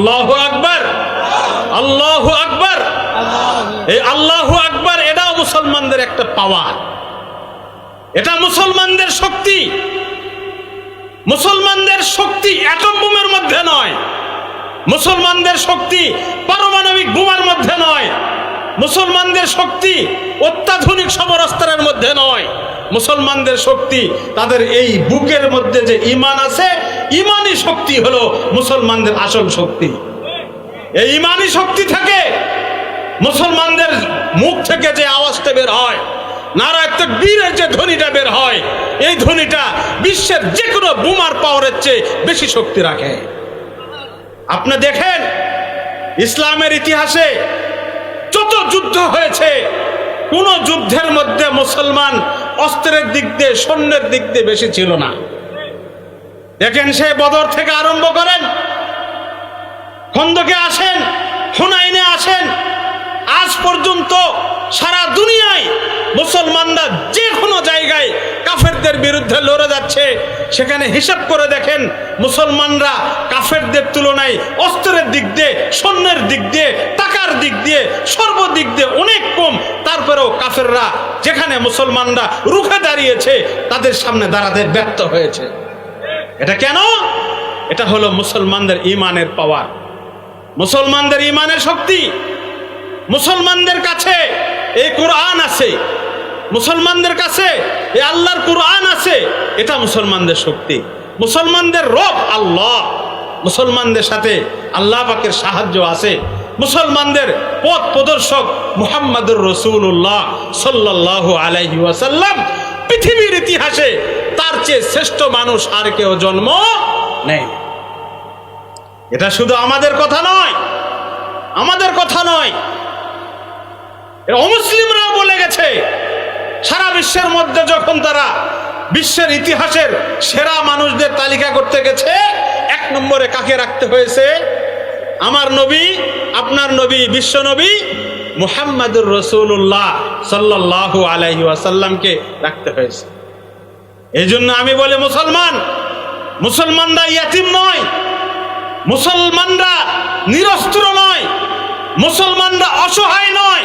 আল্লাহ আকবার আল্লাহ আকবার। এই আল্লাহ আকবার, এটাও মুসলমানদের একটা পাওয়ার এটা মুসলমানদের শক্তি। মুসলমানদের শক্তি অ্যাটম বোমের মধ্যে নয়। মুসলমানদের শক্তি পারমাণবিক বোমার মধ্যে নয়। মুসলমানদের শক্তি অত্যাধুনিক সমরাস্ত্রের মধ্যে নয়। মুসলমানদের শক্তি তাদের এই বুকের মধ্যে যে ইমান আছে ইমানই শক্তি হলো মুসলমানদের আসল শক্তি। এই ইমানই শক্তি থেকে মুসলমানদের মুখ থেকে যে আওয়াজটা বের হয়, নারায় বীরের যে ধ্বনিটা বের হয়, এই ধ্বনিটা বিশ্বের যে কোনো বোমার পাওয়ারের চেয়ে বেশি শক্তি রাখে। আপনি দেখেন, ইসলামের ইতিহাসে যত যুদ্ধ হয়েছে, কোন যুদ্ধের মধ্যে মুসলমান অস্ত্রের দিক দিয়ে, সৈন্যের দিক দিয়ে বেশি ছিল না। দেখেন সে বদর থেকে আরম্ভ করেন। খন্দকে আসেন, হুনাইনে আসেন। আজ পর্যন্ত সারা দুনিয়ায় মুসলমানরা যে কোনো জায়গায় কাফেরদের বিরুদ্ধে লড়ে যাচ্ছে। সেখানে হিসাব করে দেখেন, মুসলমানরা কাফেরদের তুলনায় অস্ত্রের দিক দিয়ে সৈন্যের দিক দিয়ে, টাকার দিক দিয়ে, সর্বদিক দিয়ে অনেক কম। তারপরেও কাফেররা যেখানে মুসলমানরা রুখে দাঁড়িয়েছে, তাদের সামনে দাঁড়াতে ব্যর্থ হয়েছে। এটা কেন? এটা হলো মুসলমানদের ইমানের পাওয়ার। মুসলমানদের ইমানের শক্তি। মুসলমানদের কাছে এই কোরআন আছে। মুসলমানদের কাছে এই আল্লাহর কোরআন আছে। এটা মুসলমানদের শক্তি। মুসলমানদের রব আল্লাহ। মুসলমানদের সাথে আল্লাহ পাকের সাহায্য আছে। মুসলমানদের পথ প্রদর্শক মুহাম্মাদুর রসুল্লাহ সাল্লাহ আলাইহি ওয়াসাল্লাম পৃথিবীর ইতিহাসে চেয়ে শ্রেষ্ঠ মানুষ আর কেউ জন্ম নেই। এটা শুধু আমাদের কথা নয়। আমাদের কথা নয়। এরা অমুসলিমরাও বলে গেছে, সারা বিশ্বের মধ্যে যখন তারা বিশ্বের ইতিহাসের সেরা মানুষদের তালিকা করতে গেছে, এক নম্বরে কাকে রাখতে হয়েছে? আমার নবী, আপনার নবী, বিশ্ব নবী মুহাম্মাদুর রসুল্লাহ সাল্লাহ আলাইহি ওয়াসাল্লামকে রাখতে হয়েছে। এই জন্য আমি বলে, মুসলমান, মুসলমানরা ইয়াতিম নয়, মুসলমানরা নিরস্ত্র নয়, মুসলমানরা অসহায় নয়।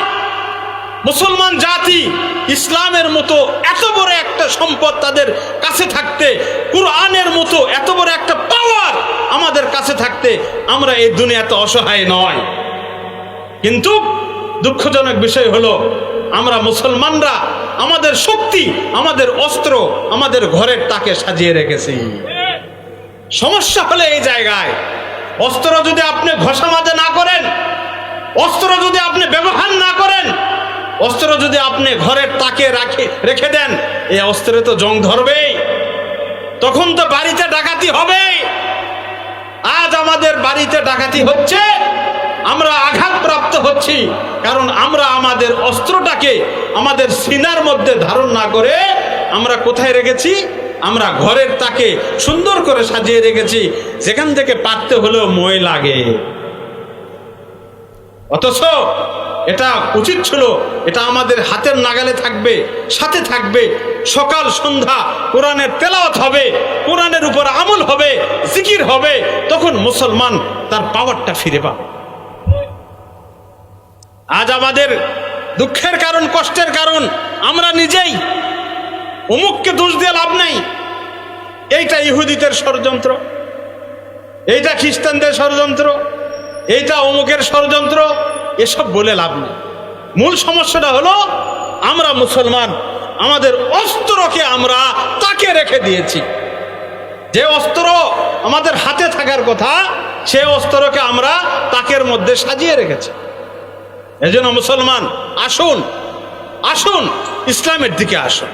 মুসলমান জাতি ইসলামের মতো এত বড় একটা সম্পদ তাদের কাছে থাকতে, কুরআনের মতো এত বড় একটা পাওয়ার আমাদের কাছে থাকতে, আমরা এই দুনিয়াতে অসহায় নয়। কিন্তু দুঃখজনক বিষয় হলো, আমরা মুসলমানরা আমাদের শক্তি, আমাদের অস্ত্র, আমাদের ঘরের তাকে সাজিয়ে রেখেছি। সমস্যা হলে এই জায়গায়। অস্ত্র যদি আপনি ঘষা মাজে না করেন, অস্ত্র যদি আপনি ব্যবহার না করেন, অস্ত্র যদি আপনি ঘরের তাকে রাখে, রেখে দেন, এই অস্ত্রে তো জং ধরবেই। তখন তো বাড়িতে ডাকাতি হবে আজ আমাদের বাড়িতে ডাকাতি হচ্ছে। আমরা আঘাতপ্রাপ্ত হচ্ছি, কারণ আমরা আমাদের অস্ত্রটাকে আমাদের সিনার মধ্যে ধারণ না করে আমরা কোথায় রেখেছি? আমরা ঘরের তাকে সুন্দর করে সাজিয়ে রেখেছি, যেখান থেকে পাততে হলেও মই লাগে। অথচ এটা উচিত ছিল, এটা আমাদের হাতের নাগালে থাকবে, সাথে থাকবে। সকাল, সন্ধ্যা, কোরআনের তেলাওয়াত হবে, কোরআনের উপর আমল হবে, জিকির হবে, তখন মুসলমান তার পাওয়ারটা ফিরে পাবে। আজ আমাদের দুঃখের কারণ, কষ্টের কারণ, আমরা নিজেই অমুককে দোষ দিয়ে লাভ নাই। এইটা ইহুদিদের ষড়যন্ত্র, এইটা খ্রিস্টানদের ষড়যন্ত্র, এইটা অমুকের ষড়যন্ত্র, এসব বলে লাভ নেই। মূল সমস্যাটা হলো, আমরা মুসলমান, আমাদের অস্ত্রকে আমরা তাকে রেখে দিয়েছি। যে অস্ত্র আমাদের হাতে থাকার কথা, সে অস্ত্রকে আমরা তাকের মধ্যে সাজিয়ে রেখেছি। এজন্য মুসলমান আসুন আসুন ইসলামের দিকে আসুন।